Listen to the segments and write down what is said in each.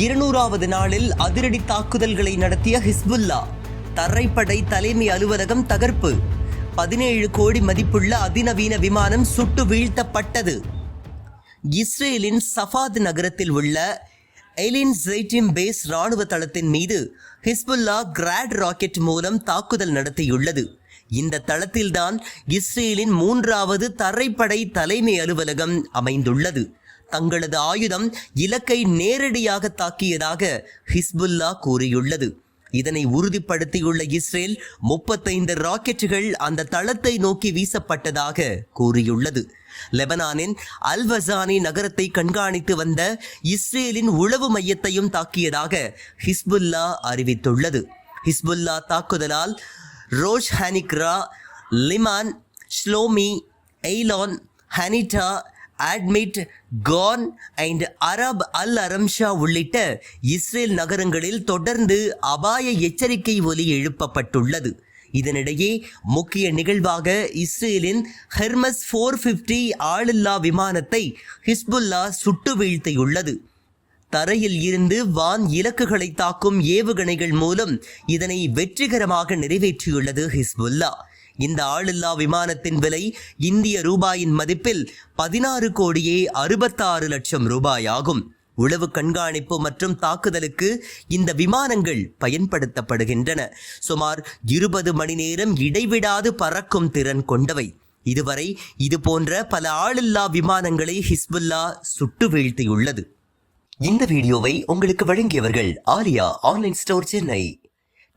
இருநூறாவது நாளில் அதிரடி தாக்குதல்களை நடத்திய ஹிஸ்புல்லா தரைப்படை தலைமை அலுவலகம் தகர்ப்பு. பதினேழு கோடி மதிப்புள்ள அதிநவீன விமானம் சுட்டு வீழ்த்தப்பட்டது. இஸ்ரேலின் சஃபாத் நகரத்தில் உள்ள எலின் ஜெய்டிம் பேஸ் ராணுவ தளத்தின் மீது ஹிஸ்புல்லா கிராட் ராக்கெட் மூலம் தாக்குதல் நடத்தியுள்ளது. இந்த தளத்தில்தான் இஸ்ரேலின் மூன்றாவது தரைப்படை தலைமை அலுவலகம் அமைந்துள்ளது. தங்களது ஆயுதம் இலக்கை நேரடியாக தாக்கியதாக ஹிஸ்புல்லா கூறியுள்ளது. இதனை உறுதிப்படுத்தியுள்ள இஸ்ரேல் முப்பத்தைந்து ராக்கெட்டுகள் அந்த தளத்தை நோக்கி வீசப்பட்டதாக கூறியுள்ளது. லெபனானின் அல்வசானி நகரத்தை கண்காணித்து வந்த இஸ்ரேலின் உளவு மையத்தையும் தாக்கியதாக ஹிஸ்புல்லா அறிவித்துள்ளது. ஹிஸ்புல்லா தாக்குதலால் Rosh Hanikra Liman Shlomi Eilon Hanita Adamit Gan and Arab al Aramshe உள்ளிட்ட இஸ்ரேல் நகரங்களில் தொடர்ந்து அபாய எச்சரிக்கை ஒலி எழுப்பப்பட்டுள்ளது. இதனிடையே முக்கிய நிகழ்வாக இஸ்ரேலின் ஹெர்மஸ் ஃபோர் ஃபிஃப்டி ஆளில்லா விமானத்தை ஹிஸ்புல்லா சுட்டு வீழ்த்தியுள்ளது. தரையில் இருந்து வான் இலக்குகளை தாக்கும் ஏவுகணைகள் மூலம் இதனை வெற்றிகரமாக நிறைவேற்றியுள்ளது ஹிஸ்புல்லா. இந்த ஆளில்லா விமானத்தின் விலை இந்திய ரூபாயின் மதிப்பில் பதினாறு கோடியே அறுபத்தாறு லட்சம் ரூபாய் ஆகும் உளவு கண்காணிப்பு மற்றும் தாக்குதலுக்கு இந்த விமானங்கள் பயன்படுத்தப்படுகின்றன. சுமார் இருபது மணி நேரம் இடைவிடாது பறக்கும் திறன் கொண்டவை. இதுவரை இது போன்ற பல ஆளில்லா விமானங்களை ஹிஸ்புல்லா சுட்டு வீழ்த்தியுள்ளது. இந்த வீடியோவை உங்களுக்கு வழங்கியவர்கள் Aliya online store Chennai.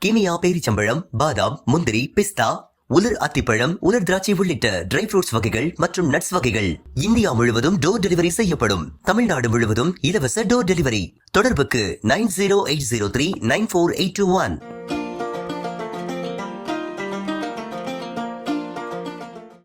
Kimia பேரிச்சம்பழம் பாதாம் முந்திரி பிஸ்தா உலர் அத்திப்பழம் உலர் திராட்சை உள்ளிட்ட ட்ரை ஃப்ரூட்ஸ் வகைகள் மற்றும் நட்ஸ் வகைகள் இந்தியா முழுவதும் டோர் டெலிவரி செய்யப்படும். தமிழ்நாடு முழுவதும் இலவச டோர் டெலிவரி தொடர்புக்கு nine zero eight zero three nine four eight two one